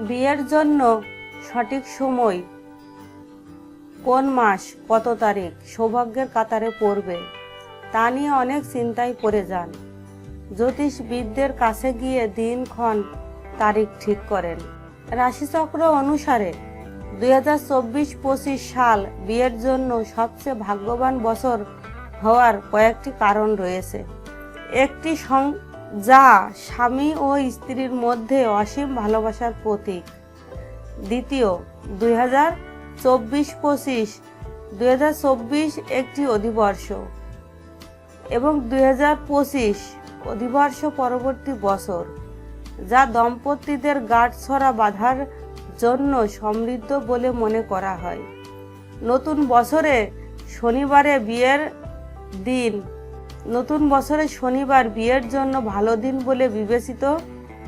বিয়ের জন্য সঠিক সময় কোন মাস, কত তারিখ, সৌভাগ্যের কাতারে পড়বে, তা নিয়ে অনেক চিন্তায় পড়ে যান। জ্যোতিষবিদদের কাছে গিয়ে দিনক্ষণ তারিখ ঠিক করেন। রাশিচক্র অনুসারে দুই হাজার চব্বিশ পঁচিশ সাল বিয়ের জন্য সবচেয়ে ভাগ্যবান বছর হওয়ার কয়েকটি কারণ রয়েছে। একটি যা স্বামী ও স্ত্রীর মধ্যে অসীম ভালোবাসার প্রতীক। দ্বিতীয়, দুই হাজার চব্বিশ পঁচিশ, দুই হাজার চব্বিশ একটি অধিবর্ষ এবং দুই হাজার পঁচিশ অধিবর্ষ পরবর্তী বছর, যা দম্পতিদের গাঁটছড়া বাঁধার জন্য সমৃদ্ধ বলে মনে করা হয়। নতুন বছরে শনিবারে বিয়ের দিন নতুন বছরে শনিবার বিয়ের জন্য ভালো দিন বলে বিবেচিত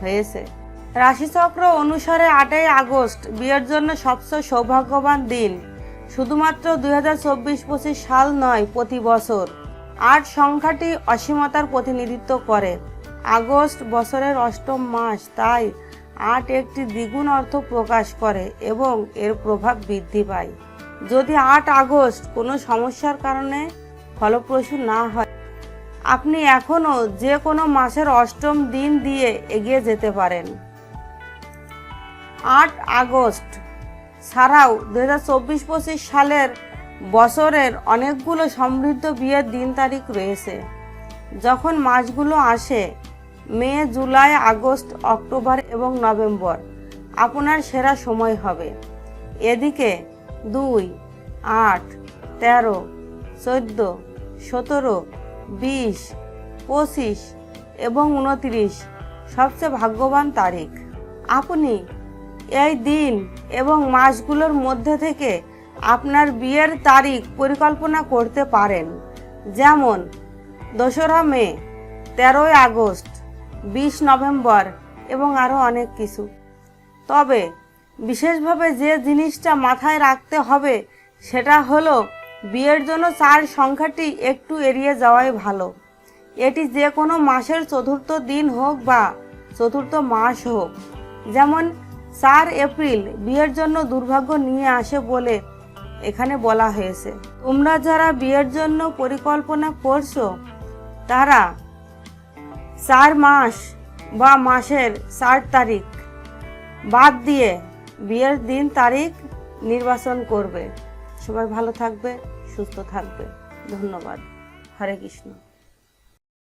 হয়েছে। রাশিচক্র অনুসারে আটই আগস্ট বিয়ের জন্য সবচেয়ে সৌভাগ্যবান দিন। শুধুমাত্র দুই হাজার চব্বিশ পঁচিশ সাল নয়, প্রতি বছর। আট সংখ্যাটি অসীমতার প্রতিনিধিত্ব করে। আগস্ট বছরের অষ্টম মাস, তাই আট একটি দ্বিগুণ অর্থ প্রকাশ করে এবং এর প্রভাব বৃদ্ধি পায়। যদি আট আগস্ট কোনো সমস্যার কারণে ফলপ্রসূ না হয় আপনি এখনও যে কোনো মাসের অষ্টম দিন দিয়ে এগিয়ে যেতে পারেন। আট আগস্ট ছাড়াও দু হাজার চব্বিশ পঁচিশ সালের বছরের অনেকগুলো সমৃদ্ধ বিয়ের দিন তারিখ রয়েছে। যখন মাসগুলো আসে, মে, জুলাই, আগস্ট, অক্টোবর এবং নভেম্বর, আপনার সেরা সময় হবে। এদিকে দুই, আট, তেরো, চোদ্দ, সতেরো বিশ, পঁচিশ এবং উনত্রিশ সবচেয়ে ভাগ্যবান তারিখ। আপনি এই দিন এবং মাসগুলোর মধ্যে থেকে আপনার বিয়ের তারিখ পরিকল্পনা করতে পারেন। যেমন, দোসরা মে, তেরোই আগস্ট, বিশ নভেম্বর এবং আরও অনেক কিছু। তবে, বিশেষভাবে যে জিনিসটা মাথায় রাখতে হবে সেটা হলো বিয়ের জন্য চার সংখ্যাটি একটু এড়িয়ে যাওয়াই ভালো। এটি যে কোনো মাসের চতুর্থ দিন হোক বা চতুর্থ মাস হোক। যেমন, চার এপ্রিল বিয়ের জন্য দুর্ভাগ্য নিয়ে আসে বলে এখানে বলা হয়েছে। তোমরা যারা বিয়ের জন্য পরিকল্পনা করছ, তারা চার মাস বা মাসের চার তারিখ বাদ দিয়ে বিয়ের দিন তারিখ নির্বাচন করবে। সবাই ভালো থাকবে সুস্থ থাকবে। ধন্যবাদ। হরে কৃষ্ণ।